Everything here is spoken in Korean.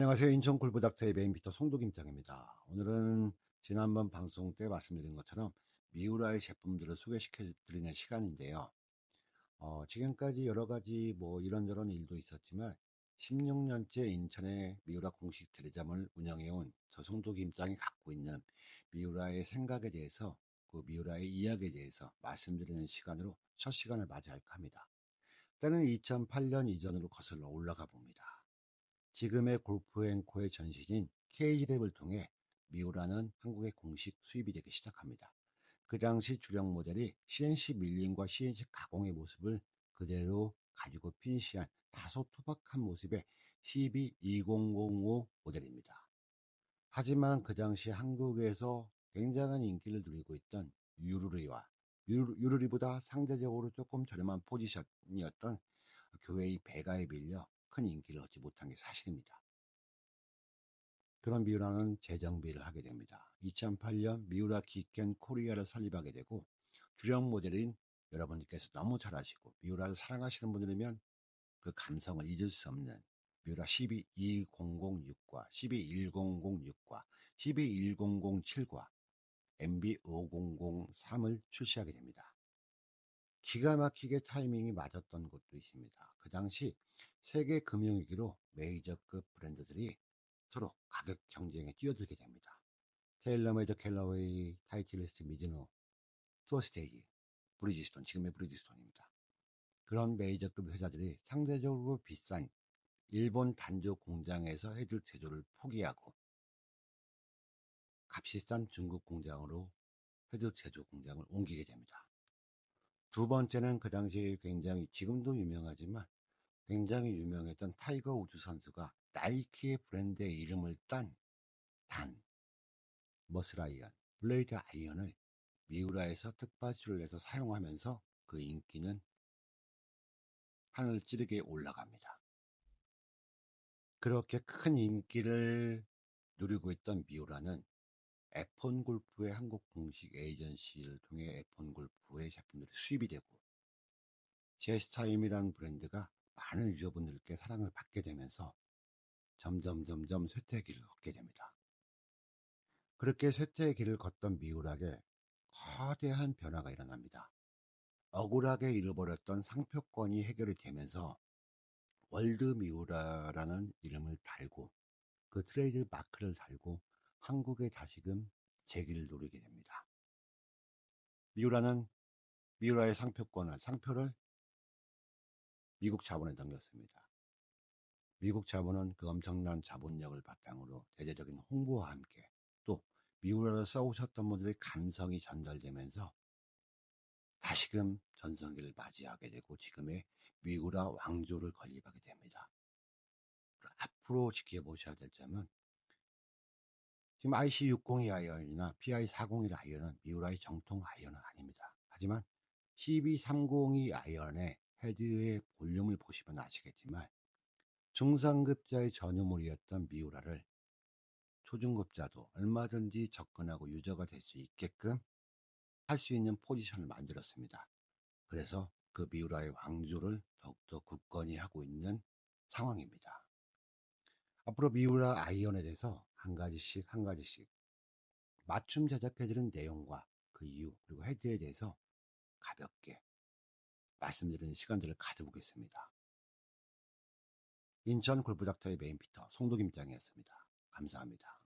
안녕하세요. 인천 골프닥터의 메인비터 송도김장입니다. 오늘은 지난번 방송 때 말씀드린 것처럼 미우라의 제품들을 소개시켜 드리는 시간인데요. 어, 지금까지 여러 가지 뭐 이런저런 일도 있었지만 16년째 인천의 미우라 공식 대리점을 운영해온 저 송도김장이 갖고 있는 미우라의 생각에 대해서 그 미우라의 이야기에 대해서 말씀드리는 시간으로 첫 시간을 맞이할까 합니다. 때는 2008년 이전으로 거슬러 올라가 봅니다. 지금의 골프앤코의 전신인 KG랩을 통해 미우라는 한국의 공식 수입이 되기 시작합니다. 그 당시 주력 모델이 CNC 밀링과 CNC 가공의 모습을 그대로 가지고 피니시한 다소 투박한 모습의 CB2005 모델입니다. 하지만 그 당시 한국에서 굉장한 인기를 누리고 있던 유루리와 유루리보다 상대적으로 조금 저렴한 포지션이었던 교회의 배가에 빌려 큰 인기를 얻지 못한 게 사실입니다. 그런 미우라는 재정비를 하게 됩니다. 2008년 미우라 기켄 코리아를 설립하게 되고 주력 모델인 여러분께서 너무 잘 아시고 미우라를 사랑하시는 분들이면 그 감성을 잊을 수 없는 미우라 12200 6과 12100 6과 12107과 MB5003을 출시하게 됩니다. 기가 막히게 타이밍이 맞았던 곳도 있습니다. 그 당시 세계 금융위기로 메이저급 브랜드들이 서로 가격 경쟁에 뛰어들게 됩니다. 테일러메이드 켈러웨이, 타이틀리스트 미즈노, 투어스테이지, 브리지스톤, 지금의 브리지스톤입니다. 그런 메이저급 회사들이 상대적으로 비싼 일본 단조 공장에서 헤드 제조를 포기하고 값이 싼 중국 공장으로 헤드 제조 공장을 옮기게 됩니다. 두 번째는 그 당시에 굉장히 지금도 유명하지만 굉장히 유명했던 타이거 우즈 선수가 나이키의 브랜드의 이름을 딴 단, 머스라이언, 블레이드 아이언을 미우라에서 특바지를 내서 사용하면서 그 인기는 하늘 찌르게 올라갑니다. 그렇게 큰 인기를 누리고 있던 미우라는 에폰 골프의 한국 공식 에이전시를 통해 에폰 골프의 제품들이 수입이 되고 제스타임이라는 브랜드가 많은 유저분들께 사랑을 받게 되면서 점점 점점 쇠퇴의 길을 걷게 됩니다. 그렇게 쇠퇴의 길을 걷던 미우락에 거대한 변화가 일어납니다. 억울하게 잃어버렸던 상표권이 해결이 되면서 월드 미우라라는 이름을 달고 그 트레이드 마크를 달고 한국에 다시금 재기를 노리게 됩니다. 미우라는 미우라의 상표권을 상표를 미국 자본에 넘겼습니다. 미국 자본은 그 엄청난 자본력을 바탕으로 대대적인 홍보와 함께 또 미우라를 써오셨던 분들의 감성이 전달되면서 다시금 전성기를 맞이하게 되고 지금의 미우라 왕조를 건립하게 됩니다. 앞으로 지켜보셔야 될 점은 지금 IC602 아이언이나 PI401 아이언은 미우라의 정통 아이언은 아닙니다. 하지만 CB302 아이언의 헤드의 볼륨을 보시면 아시겠지만 중상급자의 전유물이었던 미우라를 초중급자도 얼마든지 접근하고 유저가 될 수 있게끔 할 수 있는 포지션을 만들었습니다. 그래서 그 미우라의 왕조를 더욱더 굳건히 하고 있는 상황입니다. 앞으로 미우라 아이언에 대해서 한 가지씩 한 가지씩 맞춤 제작해드린 내용과 그 이유 그리고 헤드에 대해서 가볍게 말씀드리는 시간들을 가져보겠습니다. 인천 골프닥터의 메인 피터 송도김장이었습니다. 감사합니다.